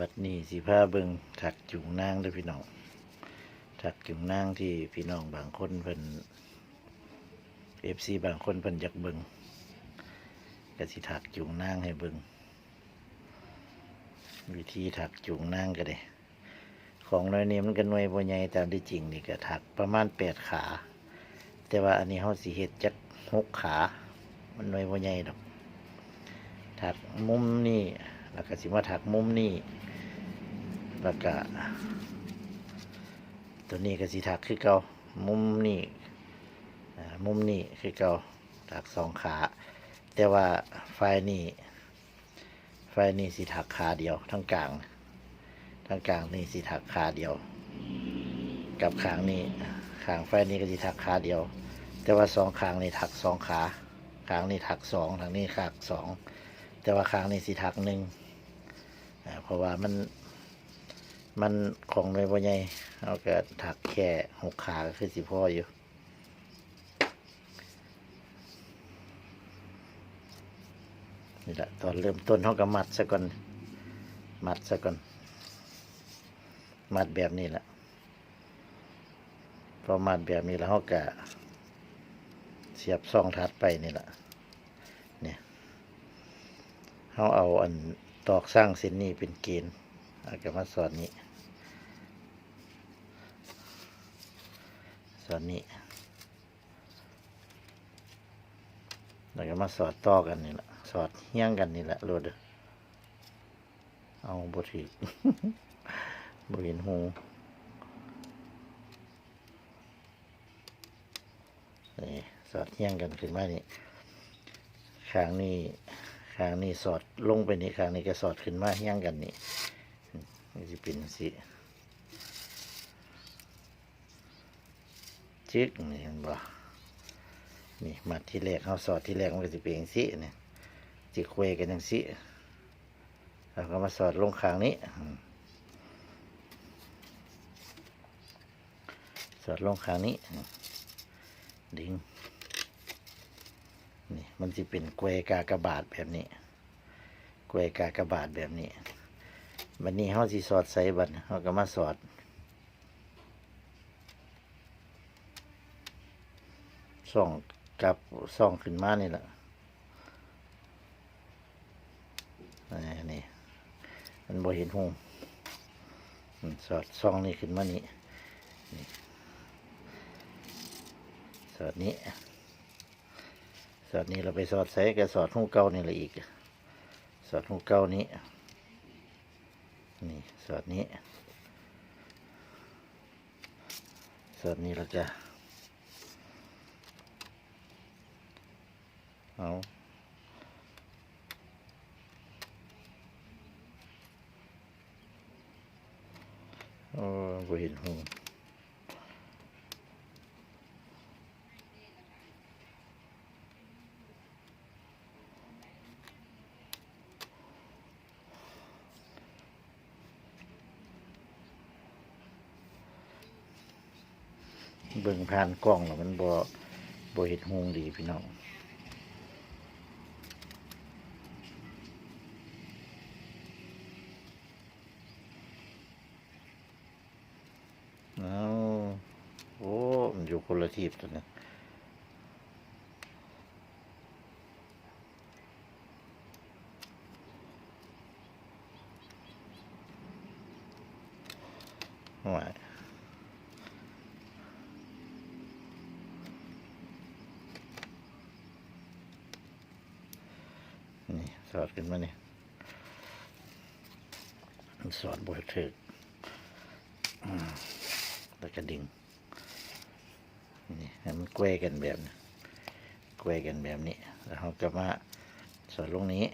บัดนี้สิพาเบิงถักจุงนางเด้วยพี่น้องถักจุงนางที่พี่น้องบางคนเพิ่นเอฟซีบางคนเพิ่นอยากเบิงก็สิถักจุงนางให้เบิงวิธีถักจุงนางก็ได้ของน้อยนี้มันก็หน่วยบ่ใหญ่ตามที่จริงนี่ก็ถักประมาณแปดขา แต่ว่าอันนี้เฮาสิเฮ็ดจักหกขา มันหน่วยบ่ใหญ่ดอกถักมุมนี่แล้วก็สิมาถักมุมนี่ แล้วก็ตัวนี้ก็สิถักคือเก่ามุมนี่มุมนี่คือเก่าถักสองขา แต่ว่าไฟนี่ไฟนี่สิถักขาเดียวทั้งกลางทั้งกลางนี่สิถักขาเดียว กับขางนี่ขางไฟนี่ก็สิถักขาเดียว แต่ว่าสองขางนี่ถักสองขาขางนี่ถักสองทางนี้ถักสองแต่ว่าครั้งนี้สิถักหนึ่งเพราะว่ามัน มันของในบ่ใหญ่เอาก็ถักแค่หกขาก็คือสิพ่ออยู่นี่แหละตอนเริ่มต้นเขาก็มัดซะก่อนมัดซะก่อนมัดแบบนี้แหละพอมัดแบบนี้แล้วเขาก็เสียบซองทัดไปนี่แหละเนี่ยเขาเอาอันตอกสร้างเส้นนี้เป็นเกณฑ์เอาก็มาสอนนี้ สอนนี้แล้วก็มาสอดต่อกันนี่แหละสอดเฮี้ยงกันนี่แหละโลดเด้อเอาบทีบเห็นหูนี่สอดเฮี้ยงกันขึ้นมานี่ข้างนี้ข้างนี้สอดลงไปนี่ข้างนี้ก็สอดขึ้นมาเฮี้ยงกันนี่นี่จะเป็นสิ จึกนี่เห็นบ่นี่มัดที่แรกเขาสอดที่แรกมันก็จะเป็นอย่างสิเนี่ยจิคุยกันอย่างสิแล้วก็มาสอดลงขางนี้อืมสอดลงขางนี้ ดึงนี่มันจะเป็นกล้วกากระบาทแบบนี้กล้วกากระบาทแบบนี้วันนี้เขาสิสอดใส่บัตรเขาก็มาสอด ส่องกับส่องขึ้นมานี่แหละนี่มันบ่เห็นหงอืมสอดส่องนี่ขึ้นมานี่นี่สอดนี้ สอดนี้เราไปสอดใส่กับสอดหูเก่านี่แหละอีก สอดหูเก่านี้ นี่สอดนี้ สอดนี้เราจะ เอาโอ้บ่เห็นหูเบิ่งผ่านกล้องแล้วมันบ่บ่เห็นหงดีพี่น้อง เอาโอ้ มันอยู่คนละ ทีบตัวนี้ห่วยนี่สอดขึ้นมาเนี่ยสอดบ่อยถึกอืมแล้วก็ดึง นี่มันแกว้กันแบบนี้แกว้กันแบบนี้ แล้วเราก็มาสอดลงนี้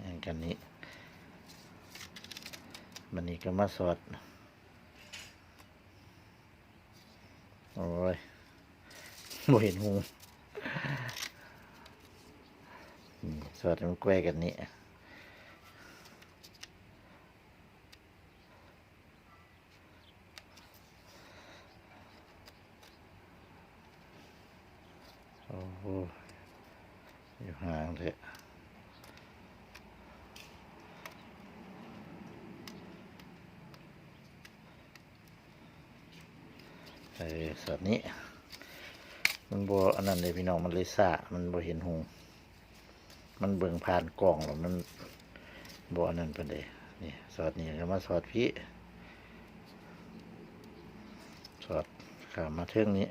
อย่างกันนี้มันนี้ก็มาสอดโอ้ยบ่เห็นหูสอดมันแกว้กันนี้ โอ้โหอยู่ห่างเถอะเออสอดนี้ มันบอันนั้นเลยพี่น้องมันเลยซ่ามันบ่เห็นหงมันเบิ่งผ่านกล่องแล้วมันบ่อันนั้นปานใดนี่สอดนี่ก็มาสอดพี่สอดขามาเทิงนี้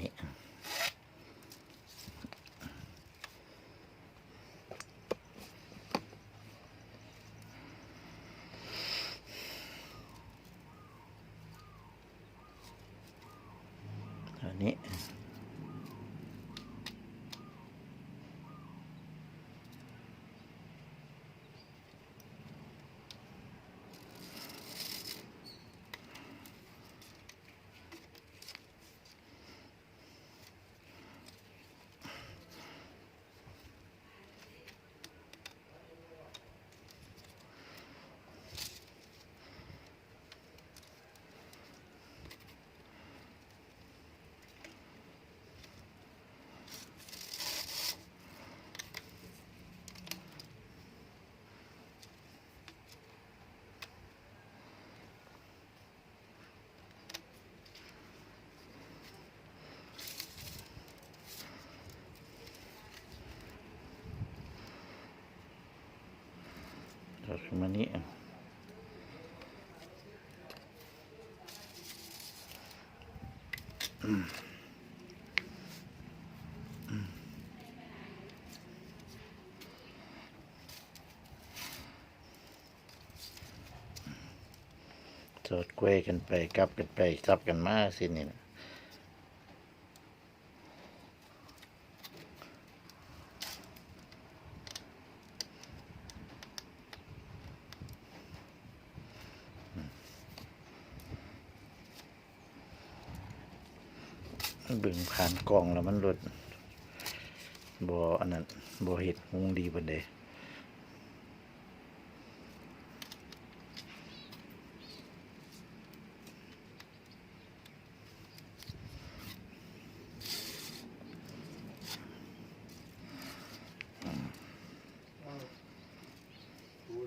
นี้ อั น นี้ถอมานี้สอดกล้วยกันไปกลับกันไปกลับกันมาสินี่นะมันเบึงผ่านกล่องแล้วมันหลดบ่อันนั้น บ่เห็ดหงดีบันเด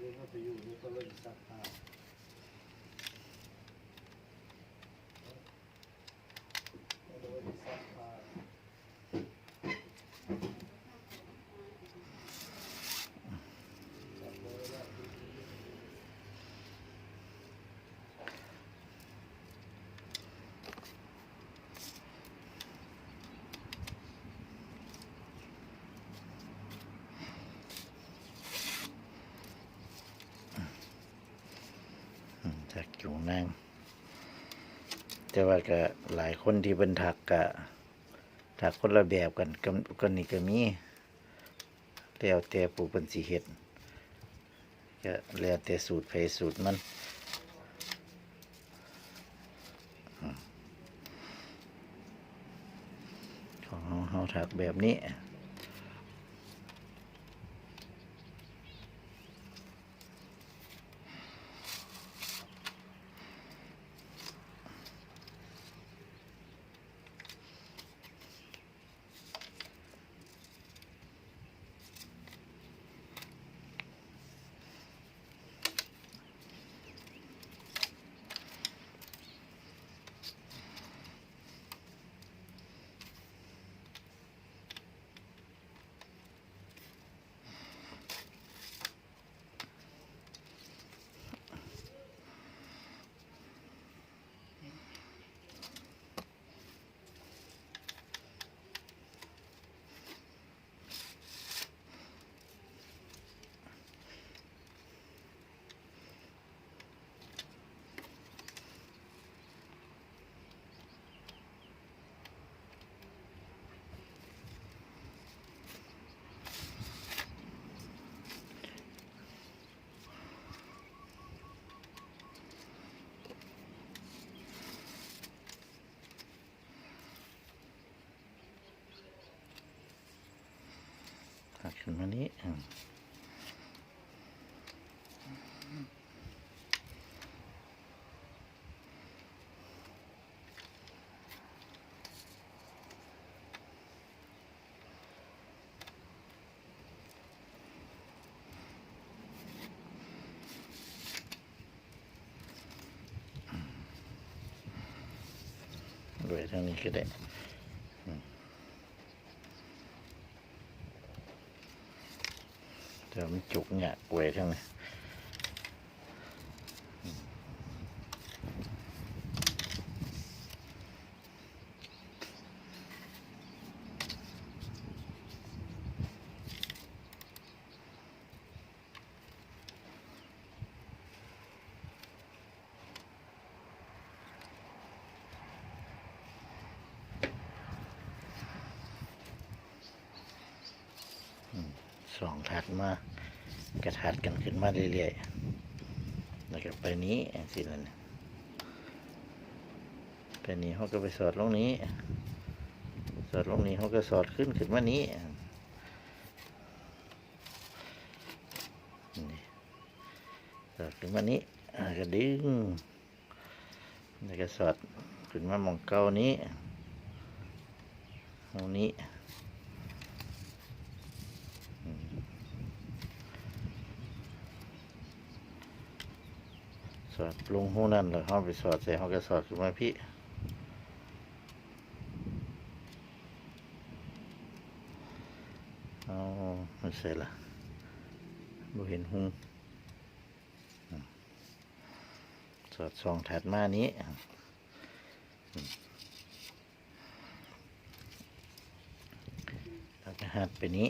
เลยว่าไปอยู่นี่ก็เลยซักผ้าเอาเลยซักผ้า อืมจากอยู่นั่ง แต่ว่าก็หลายคนที่เป็นถักกะถักคนละแบบกันก็ก็นี่ก็มีแล้วแต่ผู้เป็นสีเฮ็ดก็แล้วแต่สูตรไผสูตรมันของเฮาเฮาถักแบบนี้ อ มานี้อืมด้วยทางนี้ก็ได้อืมเดี๋ยวมัน จุกเนี่ยกวยทั้งนี้อืมสองถัดมา กระถัดกันขึ้นมาเรื่อยๆแล้วก็ไปนี้อย่งสินั่นไปนี้เขาก็ไปสอดลงนี้ สอดลงนี้เขาก็สอดขึ้นขึ้นมานี้นี่สอดขึ้นมานี้ก็ดึงแล้วก็สอดขึ้นมามองเก้านี้ตรงนี้ สอดลงหูนั่นแล้วเขาไปสอดใส่เขาก็สอดขึ้นมาพี่เอามันเสร็จละบ่เห็นหุงสอดสองถัดมานี้แล้วก็หัดไปนี้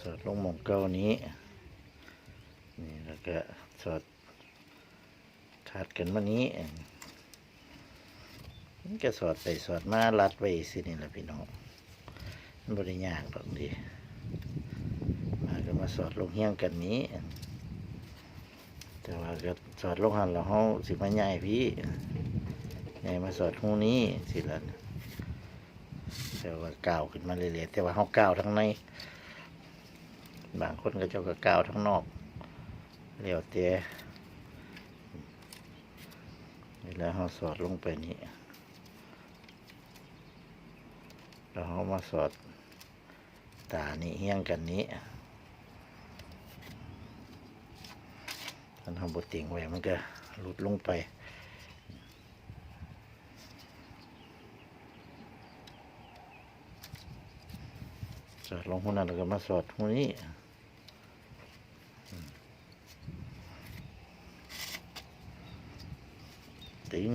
สอดลงหมองเก้านี้นี่ แล้วก็สอดถัดกันมานี้มันก็สอดไปสอดมาลัดไว้สินี่แหละพี่น้องมันบริยากหรอกดีมาก็มาสอดลงเฮี้ยงกันนี้ แต่ว่าก็สอดลงหันแล้วเขาสิมาใหญ่พี่ใหญ่มาสอดหูนี้สิละแต่ว่าก้าวขึ้นมาเรื่อยๆแต่ว่าเขาก้าวทั้งใน บางคนก็เจ้าก็ก้าวทั้งนอก เลี้ยวเตะเวลาเราสอดลงไปนี้แล้วเรามาสอดตานี่เฮี้ยงกันนี้ถ้านทำบทติ่งไว้มันก็หลุดลงไปสอดลงหูนั้นแล้วก็มาสอดหูนี้ ตึง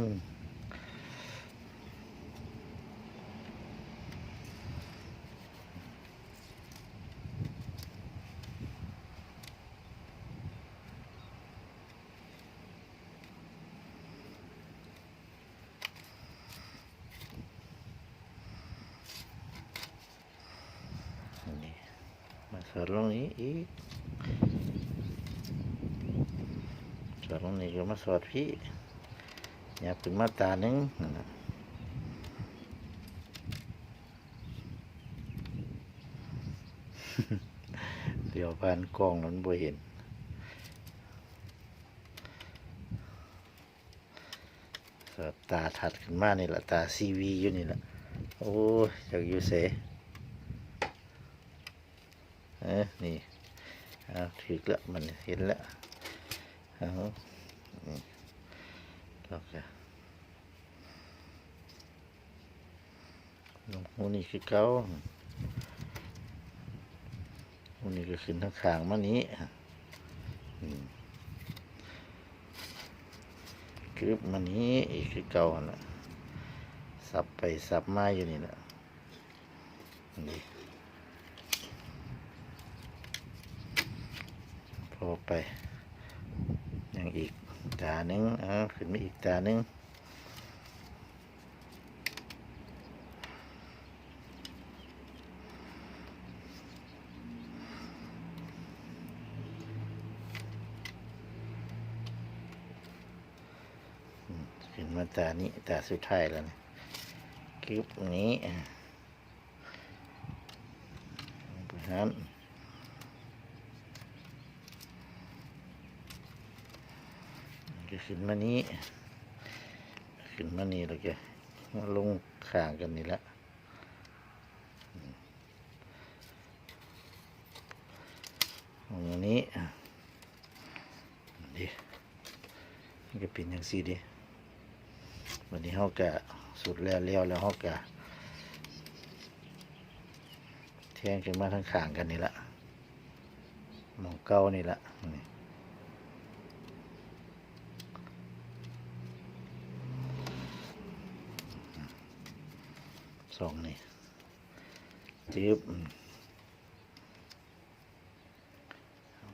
นี่ มาสอดลงนี้อีกสอดนี้ก็มาสอดพี่อยากเป็นมาตาหนึ่งเดี๋ยวผ่านกล้องนั้นบ่เห็นตาถัดขึ้นมานี่แหละตาซีวีอยู่นี่แหละโอ้ยอยากอยู่เสเอ้ นี่เอาถึกละมันเห็นละเอานี่โอเคลงหูนี่คือเก้าหูนี่ก็ขึ้นทางขางมานี้อืบมานี้อีกคือเก่าน่ะสับไปสับมาอยู่นี่แหละนี่ พอไปยังอีกตาหนึ่งเอ่าขึ้นมาอีกตาหนึ่งขึ้นมาตานี้ตาสุดท้ายแล้วนี่คลิปนี้นั้นก็ ขึ้นมานี้ ขึ้นมานี่แล้วแกมาลงข้างกันนี่แหละอย่างนี้ดิมันก็เป็นอย่างสี่ดิวันนี้เขากะสุดแล้วแล้วแล้วเขากะแทงขึ้นมาทั้งข้างกันนี่ละมองเก้านี่ละนี่ สองนี่จิบ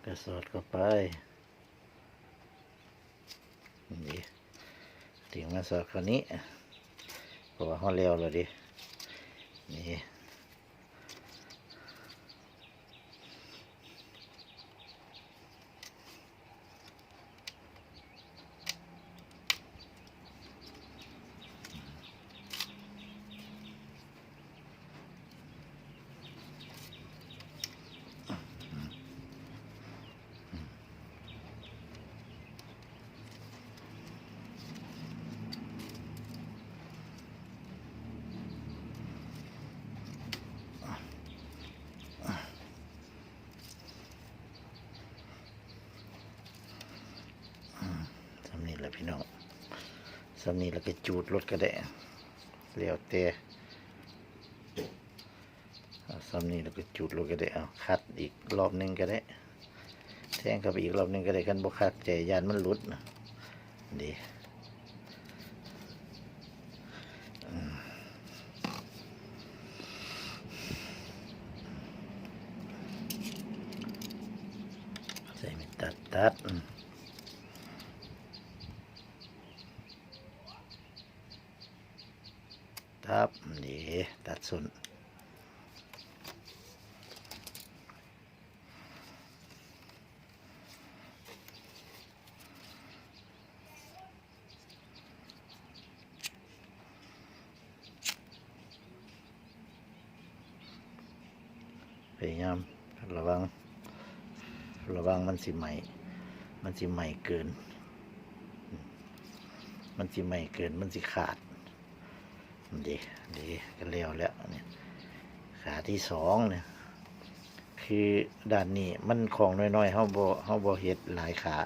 กระสอดเข้าไปนี่ถึงมาสอดคราวนี้เพราะว่าเขาเลี้ยวแล้วดินี่ สำนี้แห ละพี่น้องสำนี้แล้วก็จูดรถก็ได้เลี้ยวเตะสำนี้แล้วก็จูดรถก็ได้เอาคัดอีกรอบนึงก็ได้ แทงเข้าไปอีกรอบนึงก็ได้กันบ่คัดใจยานมันหลุดนะดีอืมใส่ไม่ตัดตัดอืม ครับนี่ตั ดสนพยายามระวัง ระวังมันสิใหม่ มันสิใหม่เกิน มันสิใหม่เกิน มันสิขาด ดีดีกันเร็วแล้วเนี่ยขาที่สองเนี่ยคือด้านนี้มันของน้อยๆเฮาบ่เฮาบ่เฮ็ดหลายขา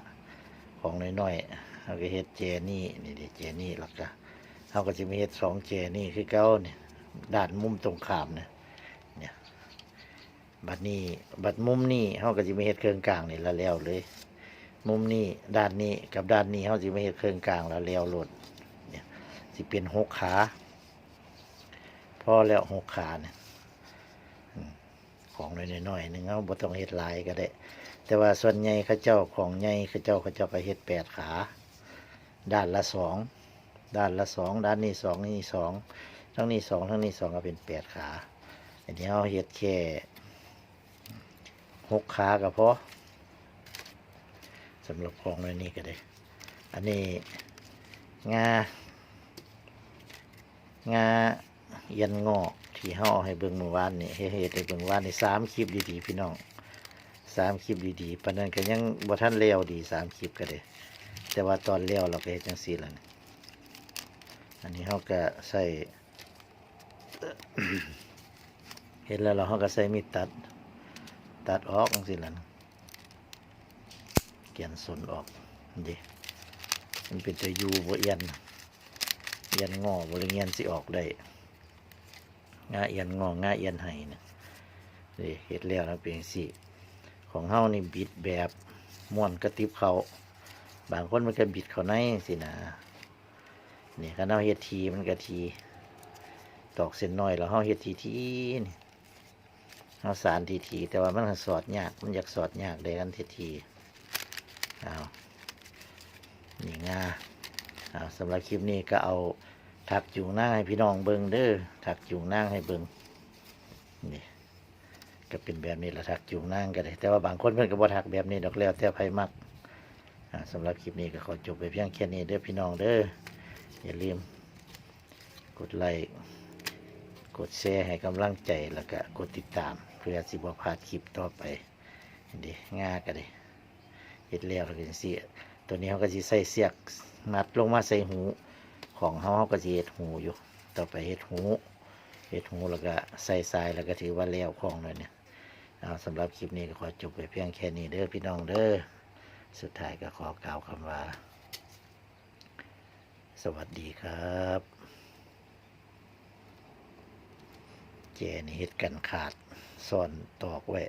ของน้อยๆเฮาก็เฮ็ดเจนี่นี่ดิเจนี่แล้วก็เฮาก็สิมีเฮ็ดสองเจนี่คือเก่าเนี่ยด้านมุมตรงข้ามเนี่ยเนี่ยบัดนี้บัดมุมนี้เฮาก็สิมีเฮ็ดเครื่องกลางนี่ละแล้วเลย มุมนี้ด้านนี้กับด้านนี้เฮาสิมีเฮ็ดเครื่องกลางล้วแล้วโลดเนี่ยสิเป็นหกขา พอแล้วหกขาเนี่ยของน้อยๆหน่อยหนึ่งเอาบ่ต้องเฮ็ดหลายก็ได้ แต่ว่าส่วนใหญ่เขาเจ้าของใหญ่เขาเจ้าเขาเจ้าก็เฮ็ดแปดขา ด้านละสองด้านละสองด้านนี้สองนี่สองทั้งนี้สองทั้งนี้สองก็เป็นแปดขา อันนี้เอาเฮ็ดแค่หกขาก็พอสำหรับของในนี้ก็ได้ อันนี้งางา ยันงอกที่ห่อให้เบิ่งเมื่อวานนี่เฮ็ดให้เบิ่งวานนี่สามคลิปดีๆพี่น้องสามคลิปดีๆปานนั้นก็ยังบ่ทันแล้วดีสามคลิปก็ได้แต่ว่าตอนแล้วเราก็เฮ็ดจังซี่ล่ะอันนี้เฮาก็ใส่เฮ็ดแล้วเราเฮาก็ใส่มีดตัด ตัดออกจังซี่ล่ะเกียนส่วนออกดิมันเป็นตัวยูบ่เอียนเอียนงอบริเงียนสิออกได้ งาเอียนงองาเอียนไห้นะนี่เห็ดแล้วนะเป็นสิของเฮานี่บิดแบบม้วนกระติบเขาบางคนมันก็บิดเขาในสินะนี่คันเฮาเฮ็ดทีมันก็ทีตอกเส้นน้อยแล้วเฮาเฮ็ดทีทีนี่เฮาสารทีทีแต่ว่ามันก็สอดยากมันอยากสอดยากได้กันทีทีเอานี่งาอ่าสำหรับคลิปนี้ก็เอา ถักจูงนั่งให้พี่น้องเบิงเด้อถักจูงนั่งให้เบิงนี่ก็เป็นแบบนี้แหละถักจูงนั่งก็ได้ แต่ว่าบางคนเพิ่นก็บ่ถักแบบนี้ดอกแล้วแต่ไผมักอ่าสำหรับคลิปนี้ก็ขอจบไปเพียงแค่นี้เด้อพี่น้องเด้ออย่าลืม กดไลค์กดแชร์ให้กำลังใจแล้วก็กดติดตาม เพื่อสิบพลาดคลิปต่อไปดิง่ากันดิเฮ็ดแล้วแล้วก็จังซี่ตัวนี้เขาก็สิใส่เสียกมัดลงมาใส่หู ของเขาเขาก็สิเฮ็ดหูอยู่ ต่อไปเฮ็ดหูเฮ็ดหูแล้วก็ใส่ทรายแล้วก็ถือว่าแล้วของเลยเนี่ยเอาสำหรับคลิปนี้ก็ขอจบไปเพียงแค่นี้เด้อพี่น้องเด้อสุดท้ายก็ขอกล่าวคำว่า สวัสดีครับแจนี่เฮ็ดกันขาดซ่อนตอกไว้